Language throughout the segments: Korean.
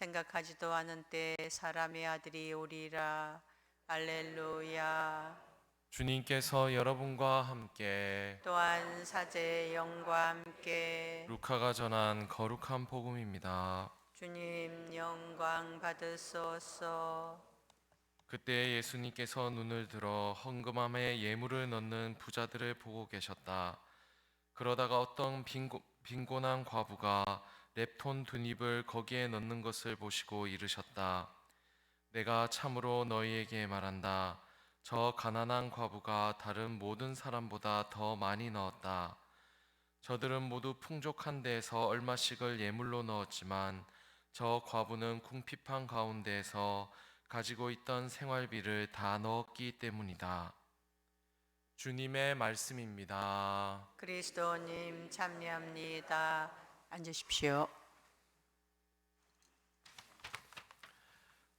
생각하지도 않은 때 사람의 아들이 오리라 알렐루야 주님께서 여러분과 함께 또한 사제의 영과 함께 루카가 전한 거룩한 복음입니다. 주님 영광 받으소서 그때 예수님께서 눈을 들어 헌금함에 예물을 넣는 부자들을 보고 계셨다. 그러다가 어떤 빈고, 빈곤한 과부가 랩톤 두 입을 거기에 넣는 것을 보시고 이르셨다. 내가 참으로 너희에게 말한다. 저 가난한 과부가 다른 모든 사람보다 더 많이 넣었다. 저들은 모두 풍족한 데에서 얼마씩을 예물로 넣었지만 저 과부는 궁핍한 가운데에서 가지고 있던 생활비를 다 넣었기 때문이다. 주님의 말씀입니다. 그리스도님 참여합니다 앉으십시오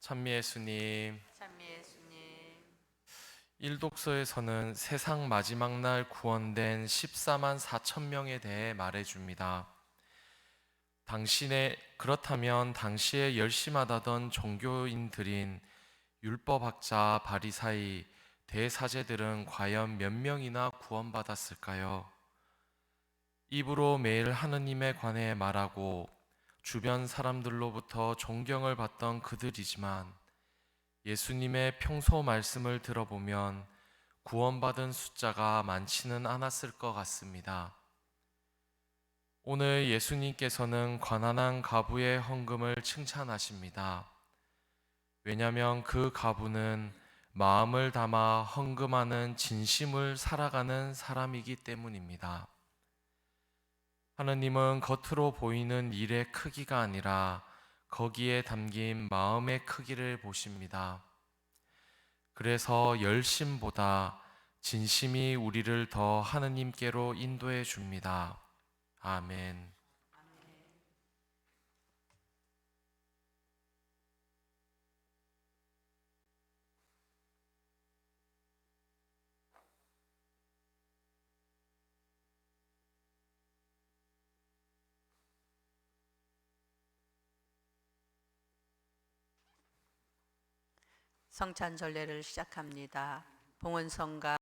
찬미 예수님, 참미 예수님 일독서에서는 세상 마지막 날 구원된 14만 4천 명에 대해 말해줍니다. 당신의 그렇다면 당시에 열심하다던 종교인들인 율법학자 바리사이 대사제들은 과연 몇 명이나 구원받았을까요? 입으로 매일 하느님에 관해 말하고 주변 사람들로부터 존경을 받던 그들이지만 예수님의 평소 말씀을 들어보면 구원받은 숫자가 많지는 않았을 것 같습니다. 오늘 예수님께서는 가난한 가부의 헌금을 칭찬하십니다. 왜냐하면 그 가부는 마음을 담아 헌금하는 진심을 살아가는 사람이기 때문입니다. 하느님은 겉으로 보이는 일의 크기가 아니라 거기에 담긴 마음의 크기를 보십니다. 그래서 열심보다 진심이 우리를 더 하느님께로 인도해 줍니다. 아멘. 성찬 전례를 시작합니다. 봉헌성가